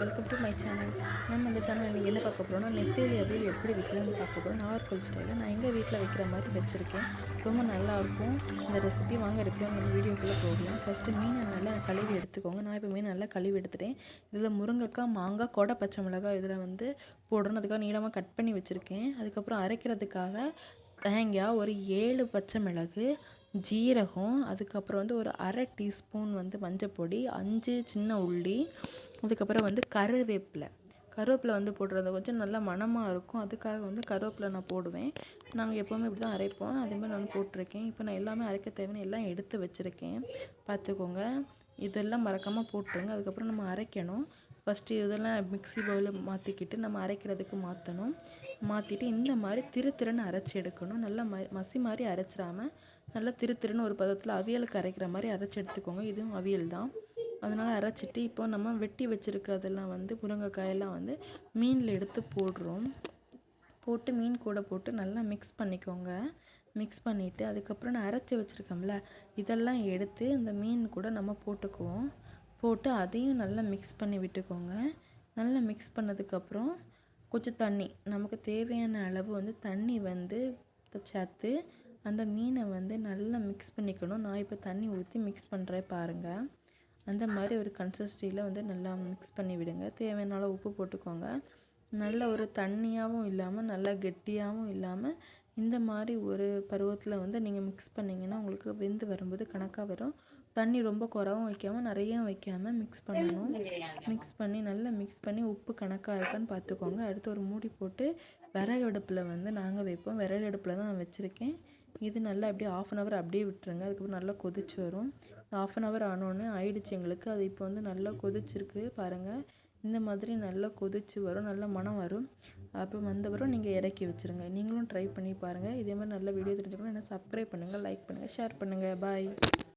Welcome to my channel நம்ம இந்த channel நீங்கள் என்ன பார்க்க போகிறோம்னா நெத்திலி அவியல் எப்படி வைக்கலாம்னு பார்க்க போகிறோம் நாகர்கோவில் ஸ்டைலில் நான் எங்கள் வீட்டில் வைக்கிற மாதிரி வச்சுருக்கேன். ரொம்ப நல்லாயிருக்கும் இந்த ரெசிபி வாங்க எடுக்கிறோம் இந்த வீடியோக்குள்ளே போகலாம். ஃபஸ்ட்டு மீனை நல்லா கழுவி எடுத்துக்கோங்க. நான் இப்போ மீன் நல்லா கழுவி எடுத்துட்டேன். இதில் முருங்கைக்காய் மாங்காய் கொடை பச்சை மிளகாய் இதில் வந்து போடணும். அதுக்காக நீளமாக கட் பண்ணி வச்சுருக்கேன். அதுக்கப்புறம் அரைக்கிறதுக்காக தேங்காய் ஒரு ஏழு பச்சை மிளகு ஜீரகம் அதுக்கப்புறம் வந்து ஒரு அரை டீஸ்பூன் வந்து மஞ்சப்பொடி அஞ்சு சின்ன உள்ளி அதுக்கப்புறம் வந்து கருவேப்பிலை. கருவேப்பிலை வந்து போடுறது கொஞ்சம் நல்லா மணமாக இருக்கும். அதுக்காக வந்து கருவேப்பிலை நான் போடுவேன். நாங்கள் எப்போவுமே இப்படி தான் அரைப்போம். அதே மாதிரி நான் போட்டிருக்கேன். இப்போ நான் எல்லாமே அரைக்க தேவையான எல்லாம் எடுத்து வச்சுருக்கேன். பார்த்துக்கோங்க. இதெல்லாம் மறக்காமல் போட்டுருங்க. அதுக்கப்புறம் நம்ம அரைக்கணும். ஃபஸ்ட்டு இதெல்லாம் மிக்ஸி பவுலில் மாற்றிக்கிட்டு நம்ம அரைக்கிறதுக்கு மாற்றணும் மாற்றிட்டு இந்த மாதிரி திரு திருன்னு அரைச்சி எடுக்கணும். நல்லா ம மசி மாதிரி அரைச்சிடாமல் நல்லா திரு திருன்னு ஒரு பதத்தில் அவியலுக்கு அரைக்கிற மாதிரி அரைச்சி எடுத்துக்கோங்க. இதுவும் அவியல் தான். அதனால் அரைச்சிட்டு இப்போ நம்ம வெட்டி வச்சுருக்கிறதெல்லாம் வந்து முருங்கைக்காயெல்லாம் வந்து மீனில் எடுத்து போடுறோம். போட்டு மீன் கூட போட்டு நல்லா மிக்ஸ் பண்ணிக்கோங்க. மிக்ஸ் பண்ணிவிட்டு அதுக்கப்புறம் நான் அரைச்சி வச்சுருக்கோம்ல இதெல்லாம் எடுத்து இந்த மீன் கூட நம்ம போட்டுக்குவோம். போட்டு அதையும் நல்லா மிக்ஸ் பண்ணி விட்டுக்கோங்க. நல்லா மிக்ஸ் பண்ணதுக்கப்புறம் கொஞ்சம் தண்ணி. நமக்கு தேவையான அளவு வந்து தண்ணி வந்து சேர்த்து அந்த மீனை வந்து நல்லா மிக்ஸ் பண்ணிக்கணும். நான் இப்போ தண்ணி ஊற்றி மிக்ஸ் பண்ணுறேன் பாருங்கள் அந்த மாதிரி ஒரு கன்சிஸ்டியில் வந்து நல்லா மிக்ஸ் பண்ணி விடுங்க. தேவையான உப்பு போட்டுக்கோங்க. நல்ல ஒரு தண்ணியாகவும் இல்லாமல் நல்லா கெட்டியாகவும் இல்லாமல் இந்த மாதிரி ஒரு பருவத்தில் வந்து நீங்கள் மிக்ஸ் பண்ணிங்கன்னா உங்களுக்கு வெந்து வரும்போது கணக்காக வரும். தண்ணி ரொம்ப குறவும் வைக்காமல் நிறையும் வைக்காமல் மிக்ஸ் பண்ணணும். மிக்ஸ் பண்ணி நல்லா மிக்ஸ் பண்ணி உப்பு கணக்காக இருக்கான்னு பார்த்துக்கோங்க. அடுத்து ஒரு மூடி போட்டு விறகு அடுப்பில் வந்து நாங்கள் வைப்போம். விறகு அடுப்பில் தான் நான் வச்சுருக்கேன். இது நல்லா அப்படியே ஆஃப் அன் ஹவர் அப்படியே விட்டுருங்க. அதுக்கப்புறம் நல்லா கொதிச்சு வரும். ஆஃப் அன் ஹவர் ஆனோடனே ஆயிடுச்சு எங்களுக்கு. அது இப்போ வந்து நல்லா கொதிச்சிருக்கு. பாருங்கள் இந்த மாதிரி நல்லா கொதிச்சு வரும். நல்ல மனம் வரும். அப்போ வந்தவரும் நீங்கள் இறக்கி வச்சுருங்க. நீங்களும் ட்ரை பண்ணி பாருங்கள் இதே மாதிரி நல்ல வீடியோ தெரிஞ்சுக்கணும் என்ன சப்ஸ்கிரைப் பண்ணுங்கள் லைக் பண்ணுங்கள் ஷேர் பண்ணுங்கள் பாய்